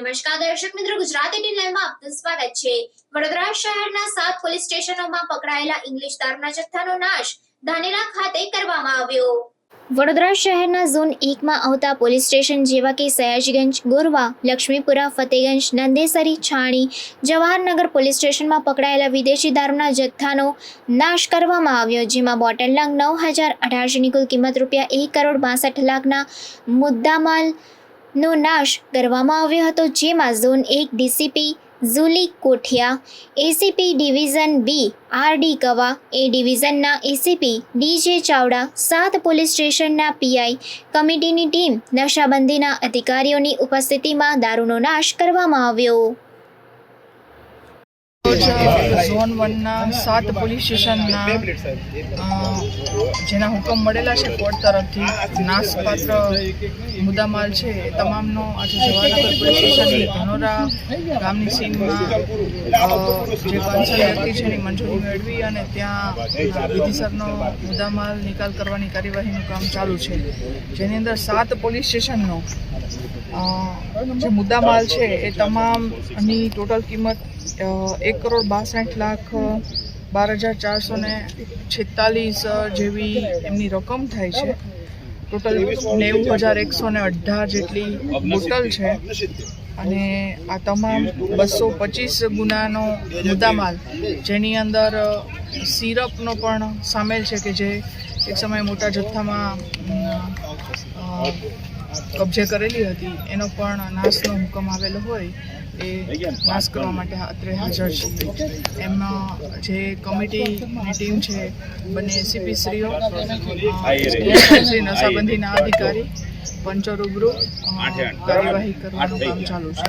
નમસ્કાર દર્શક મિત્રો, ગુજરાતી ટી લાઈવમાં આપનું સ્વાગત છે. વડોદરા શહેરના સાત પોલીસ સ્ટેશનોમાં પકડાયેલા ઇંગ્લિશ દારૂના જથ્થાનો નાશ ધાનેરા ખાતે કરવામાં આવ્યો. વડોદરા શહેરના ઝોન એકમાં આવતા પોલીસ સ્ટેશન જેવા કે સયાજગંજ, ગોરવા, લક્ષ્મીપુરા, ફતેગંજ, નંદેસરી, છાણી, જવાહરનગર પોલીસ સ્ટેશનમાં પકડાયેલા વિદેશી દારૂના જથ્થાનો નાશ કરવામાં આવ્યો, જેમાં બોટલ નંગ નવ હજાર અઢારસોની કુલ કિંમત રૂપિયા એક કરોડ બાસઠ લાખના મુદ્દામાલનો નાશ કરવામાં આવ્યો હતો, જેમાં ઝોન એક DCP Zuli Kothiya, ACP division B R D કવા એ ડિવિઝનના એસીપી ડીજે ચાવડા, સાત પોલીસ સ્ટેશનના પીઆઈ કમિટીની ટીમ નશાબંધીના અધિકારીઓની ઉપસ્થિતિમાં દારૂનો નાશ કરવામાં આવ્યો. ઝોન વનના સાત પોલીસ સ્ટેશનના જેના હુકમ મળેલા છે કોર્ટ તરફથી નાશપાત્ર મુદ્દામાલ છે એ તમામનો આજે જવાનગર પોલીસ ધનોરા ગામની સીમમાં જે કન્સર્ન વ્યક્તિ છે એની મંજૂરી મેળવી અને ત્યાં વિધિસરનો મુદ્દામાલ નિકાલ કરવાની કાર્યવાહીનું કામ ચાલુ છે. જેની અંદર સાત પોલીસ સ્ટેશનનો જે મુદ્દામાલ છે એ તમામની ટોટલ કિંમત એક કરોડ બાસઠ લાખ બાર હજાર ચારસો ને છેતાલીસ જેવી એમની રકમ થાય છે. ટોટલ નેવું હજાર એકસો ને અઢાર જેટલી ટોટલ છે. અને આ તમામ બસો પચીસ ગુનાનો મુદ્દામાલ જેની અંદર સિરપનો પણ સામેલ છે કે જે એક સમયે મોટા જથ્થામાં કબજે કરેલી હતી. એનો પણ નાશનો હુકમ આવેલો હોય. એ પાસ કરવા માટે અત્રે હાજર છે. એમાં જે કમિટીની ટીમ છે બંને એસીપી શ્રીઓ શ્રી નશાબંધીના અધિકારી પંચો રૂબરૂ કાર્યવાહી કરવાનું કામ ચાલુ છે.